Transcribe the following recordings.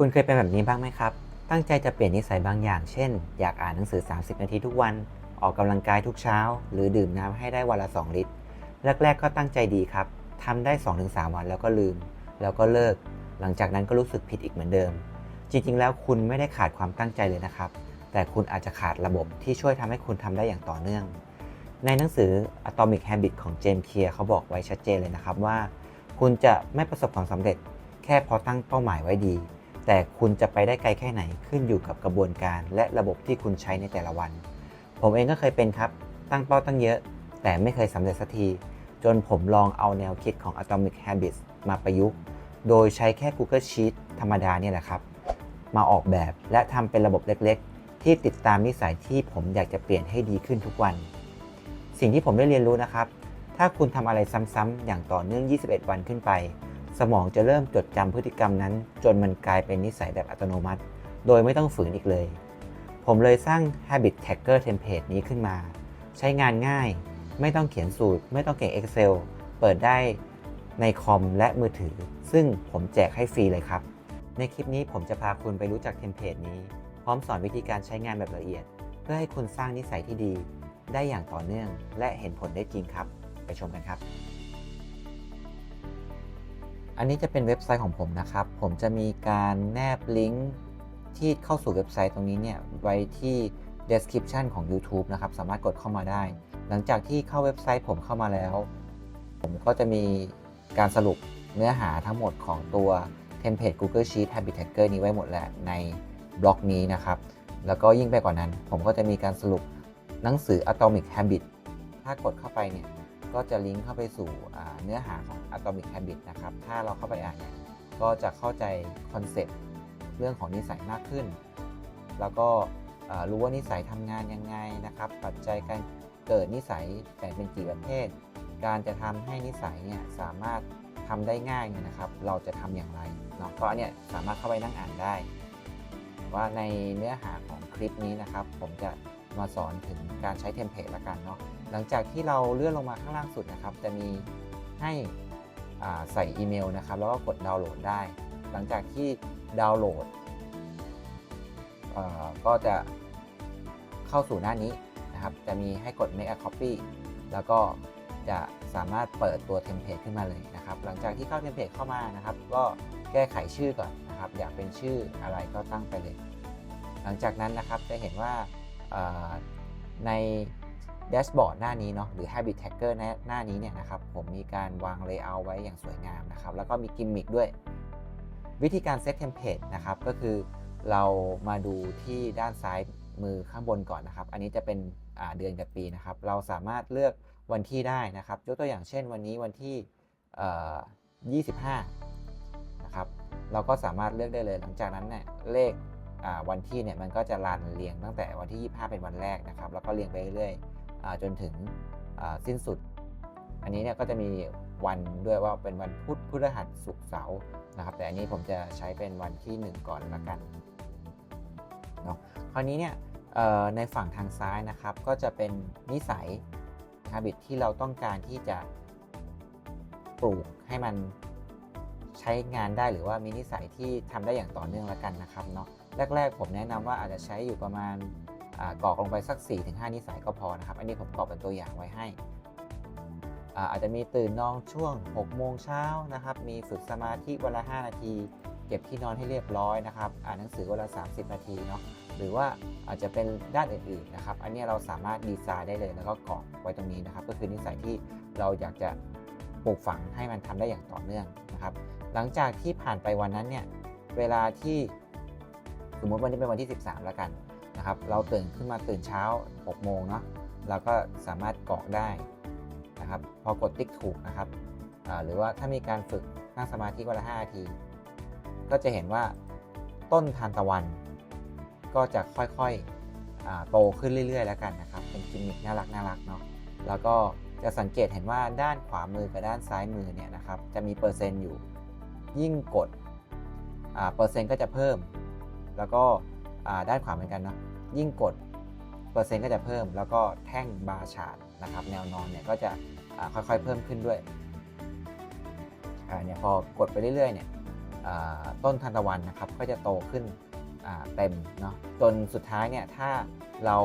คุณเคยเป็นแบบนี้บ้างไหมครับ ตั้งใจจะเปลี่ยนนิสัยบางอย่าง เช่น อยากอ่านหนังสือ 30 นาทีทุกวัน ออกกำลังกายทุกเช้า หรือดื่มน้ำให้ได้วันละ 2 ลิตร แรก ๆ ก็ตั้งใจดีครับทำได้ 2-3 วันแล้วก็ลืม แล้วก็เลิก หลังจากนั้นก็รู้สึกผิดอีกเหมือนเดิม จริง ๆ แล้วคุณไม่ได้ขาดความตั้งใจเลยนะครับ แต่คุณอาจจะขาดระบบที่ช่วยทำให้คุณทำได้อย่างต่อเนื่อง ในหนังสือ Atomic Habit ของเจมส์เคลียร์เขาบอกไว้ชัดเจนเลยนะครับว่า คุณจะไม่ประสบความสำเร็จ แค่เพราะตั้งเป้าหมายไว้ดี แต่คุณจะไปได้ไกลแค่ไหนขึ้นอยู่กับกระบวนการ และระบบที่คุณใช้ในแต่ละวัน ผมเองก็เคยเป็นครับ ตั้งเป้าตั้งเยอะ แต่ไม่เคยสำเร็จสักที จนผมลองเอาแนวคิดของ Atomic Habits มาประยุกต์ โดยใช้แค่ Google Sheet ธรรมดาเนี่ยแหละครับ มาออกแบบและทำเป็นระบบเล็กๆ ที่ติดตามนิสัยที่ผมอยากจะเปลี่ยนให้ดีขึ้นทุกวัน สิ่งที่ผมได้เรียนรู้นะครับ ถ้าคุณทำอะไรซ้ำๆอย่างต่อเนื่อง 21 วันขึ้นไป สมองจะเริ่มจดจำพฤติกรรมนั้น จนมันกลายเป็นนิสัยแบบอัตโนมัติ โดยไม่ต้องฝืนอีกเลย ผมเลยสร้าง Habit Tracker Template นี้ขึ้นมา ใช้งานง่าย ไม่ต้องเขียนสูตร ไม่ต้องเก่ง Excel เปิดได้ในคอมและมือถือ ซึ่งผมแจกให้ฟรีเลยครับ ในคลิปนี้ผมจะพาคุณไปรู้จักเทมเพลตนี้ พร้อมสอนวิธีการใช้งานแบบละเอียด เพื่อให้คุณสร้างนิสัยที่ดี ได้อย่างต่อเนื่อง และเห็นผลได้จริงครับ ไปชมกันครับ อันนี้จะเป็นเว็บไซต์ของผมนะครับ ผมจะมีการแนบลิงก์ที่เข้าสู่เว็บไซต์ตรงนี้เนี่ยไว้ที่ description ของ YouTube นะครับ สามารถกดเข้ามาได้ หลังจากที่เข้าเว็บไซต์ผมเข้ามาแล้ว ผมก็จะมีการสรุปเนื้อหาทั้งหมดของตัวเทมเพลต Google Sheet Habit Tracker นี้ไว้หมดแล้วในบล็อกนี้นะครับ แล้วก็ยิ่งไปกว่านั้น ผมก็จะมีการสรุปหนังสือ Atomic Habit ถ้ากดเข้าไปเนี่ย ก็จะลิงก์เข้าไปสู่เนื้อหาของ Atomic Habit นะครับ ถ้าเราเข้าไปอ่านเนี่ยก็จะเข้าใจคอนเซปต์เรื่องของนิสัยมากขึ้น แล้วก็รู้ว่านิสัยทำงานยังไงนะครับ ปัจจัยการเกิดนิสัยแบ่งเป็นกี่ประเภท การจะทำให้นิสัยเนี่ยสามารถทำได้ง่ายเนี่ยนะครับ เราจะทำอย่างไรเนาะก็อันเนี่ยสามารถเข้าไปนั่งอ่านได้ ว่าในเนื้อหาของคลิปนี้นะครับ ผมจะ มาสอนถึงการใช้เทมเพลตละกันเนาะหลังจากที่เราเลื่อนลงมาข้างล่างสุดนะครับ จะมีให้ใส่อีเมลนะครับ แล้วก็กดดาวน์โหลดได้ หลังจากที่ดาวน์โหลดก็จะเข้าสู่หน้านี้นะครับ จะมีให้กด make a copy แล้วก็จะสามารถเปิดตัวเทมเพลตขึ้นมาเลยนะครับ หลังจากที่เข้าเทมเพลตเข้ามานะครับ ก็แก้ไขชื่อก่อนนะครับ อยากเป็นชื่ออะไรก็ตั้งไปเลย หลังจากนั้นนะครับจะเห็นว่า ในแดชบอร์ดหน้านี้เนาะหรือ Habit Tracker หน้าหน้านี้เนี่ยนะครับผมมีการวาง Layout ไว้อย่างสวยงามนะครับแล้วก็มีกิมมิคด้วย วิธีการเซตเทมเพลตนะครับก็คือเรามาดูที่ด้านซ้ายมือข้างบนก่อนนะครับ อันนี้จะเป็นเดือนกับปีนะครับ เราสามารถเลือกวันที่ได้นะครับ ยกตัวอย่างเช่นวันนี้วันที่ 25 นะครับ เราก็สามารถเลือกได้เลย หลังจากนั้นเนี่ยเลข วันที่เนี่ยมันก็จะรันเรียงตั้งแต่วันที่ 25 เป็นวันแรกนะครับ แล้วก็เรียงไปเรื่อยๆจนถึงสิ้นสุด อันนี้เนี่ยก็จะมีวันด้วยว่าเป็นวันพุธพฤหัสศุกร์เสาร์นะครับ แต่อันนี้ผมจะใช้เป็นวันที่ 1 ก่อนละกันเนาะคราวนี้เนี่ยในฝั่งทางซ้ายนะครับ ก็จะเป็นนิสัย habit ที่เราต้องการที่จะปลูกให้มันใช้งานได้หรือว่ามีนิสัยที่ทำได้อย่างต่อเนื่องล้วกันนะครับเนาะ แรก ๆ ผมแนะนำว่าอาจจะใช้อยู่ประมาณกรอกลงไปสัก 4-5 นิสัยก็พอนะครับ อันนี้ผมกรอกเป็นตัวอย่างไว้ให้ อาจจะมีตื่นนอนช่วง 6 โมงเช้านะครับ มีฝึกสมาธิวันละ 5 นาที เก็บที่นอนให้เรียบร้อยนะครับ อ่านหนังสือวันละ 30 นาทีเนาะ หรือว่าอาจจะเป็นด้านอื่นๆนะครับ อันนี้เราสามารถดีไซน์ได้เลยแล้วก็กรอกไว้ตรงนี้นะครับ ก็คือนิสัยที่เราอยากจะปลูกฝังให้มันทำได้อย่างต่อเนื่องนะครับ หลังจากที่ผ่านไปวันนั้นเนี่ย เวลาที่ สมมติวันนี้เป็นวันที่ 13 แล้วกันนะครับเราตื่นขึ้นมาตื่นเช้า 6 โมงเนาะเราก็สามารถกรอกได้นะครับพอกดติ๊กถูกนะครับหรือว่าถ้ามีการฝึกนั่งสมาธิวันละ5นาที ก็จะเห็นว่าต้นทานตะวัน ก็จะค่อยๆโตขึ้นเรื่อย ๆ แล้วกันนะครับ เป็นกิมมิคน่ารักน่ารักเนาะแล้วก็จะสังเกตเห็นว่าด้านขวามือกับด้านซ้ายมือเนี่ยนะครับจะมีเปอร์เซ็นต์อยู่ยิ่งกดเปอร์เซ็นต์ก็จะเพิ่ม แล้วก็ด้านขวาเหมือนกันเนาะยิ่งกดเปอร์เซ็นต์ก็จะเพิ่ม แล้วก็แท่งบาร์ชาร์ตนะครับแนวนอนเนี่ยก็จะค่อยๆเพิ่มขึ้นด้วยเนี่ยพอกดไปเรื่อยๆเนี่ยต้นทานตะวันนะครับก็จะโตขึ้นเต็มเนาะจนสุดท้ายเนี่ยถ้าเรา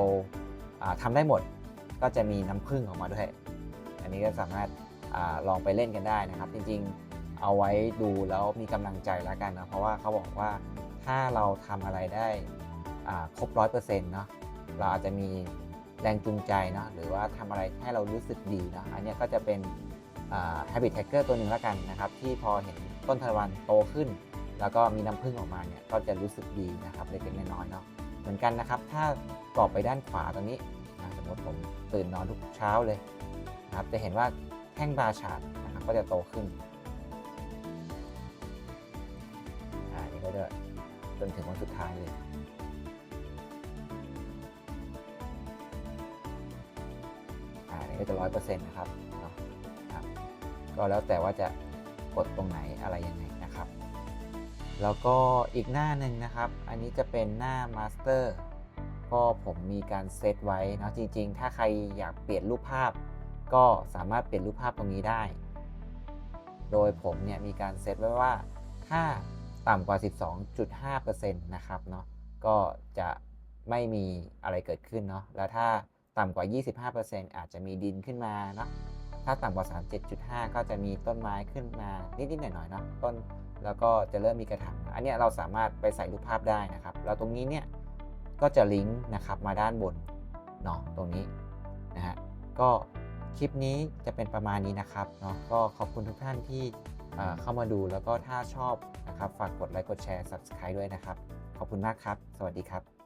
าทำได้หมดก็จะมีน้ำผึ้งออกมาด้วย อันนี้ก็สามารถอาลองไปเล่นกันได้นะครับ จริงๆเอาไว้ดูแล้วมีกำลังใจแล้วกันนะเพราะว่าเขาบอกว่า ถ้าเราทำอะไรได้ครบร้อยเปอร์เซ็นต์เนาะเราอาจจะมีแรงจูงใจเนาะหรือว่าทำอะไรให้เรารู้สึกดีเนาะอันนี้ก็จะเป็น habit tracker ตัวหนึ่งแล้วกันนะครับ ที่พอเห็นต้นทานตะวันโตขึ้น แล้วก็มีน้ำผึ้งออกมาเนี่ยก็จะรู้สึกดีนะครับเล็กๆน้อยๆเนาะเหมือนกันนะครับ ถ้ากรอบไปด้านขวาตรงนี้นะสมมติผมตื่นนอนทุกเช้าเลยนะครับจะเห็นว่าแท่งบาร์ชาร์ตนะครับก็จะโตขึ้นอ่านี่ก็จะ จนถึงวันสุดท้ายเลยอ่านี่ก็จะร้อยเปอร์เซ็นต์นะครับเนาะครับ ก็แล้วแต่ว่าจะกดตรงไหนอะไรยังไงนะครับ แล้วก็อีกหน้าหนึ่งนะครับ อันนี้จะเป็นหน้ามาสเตอร์ก็ผมมีการเซตไว้เนะจริง ๆ ถ้าใครอยากเปลี่ยนรูปภาพ ก็สามารถเปลี่ยนรูปภาพตรงนี้ได้ โดยผมเนี่ยมีการเซตไว้ว่า ถ้า ต่ำกว่า 12.5%นะครับเนาะก็จะไม่มีอะไรเกิดขึ้นเนาะแล้วถ้าต่ำกว่า 25%อาจจะมีดินขึ้นมาเนาะถ้าต่ำกว่า 37.5 ก็จะมีต้นไม้ขึ้นมานิดๆหน่อยๆเนาะต้นแล้วก็จะเริ่มมีกระถางอันนี้เราสามารถไปใส่รูปภาพได้นะครับ แล้วตรงนี้เนี่ยก็จะลิงก์นะครับมาด้านบนเนาะตรงนี้นะฮะก็คลิปนี้จะเป็นประมาณนี้นะครับเนาะก็ขอบคุณทุกท่านที่ เข้ามาดูแล้วก็ถ้าชอบนะครับฝากกดไลค์กดแชร์ Subscribe ด้วยนะครับ ขอบคุณมากครับ สวัสดีครับ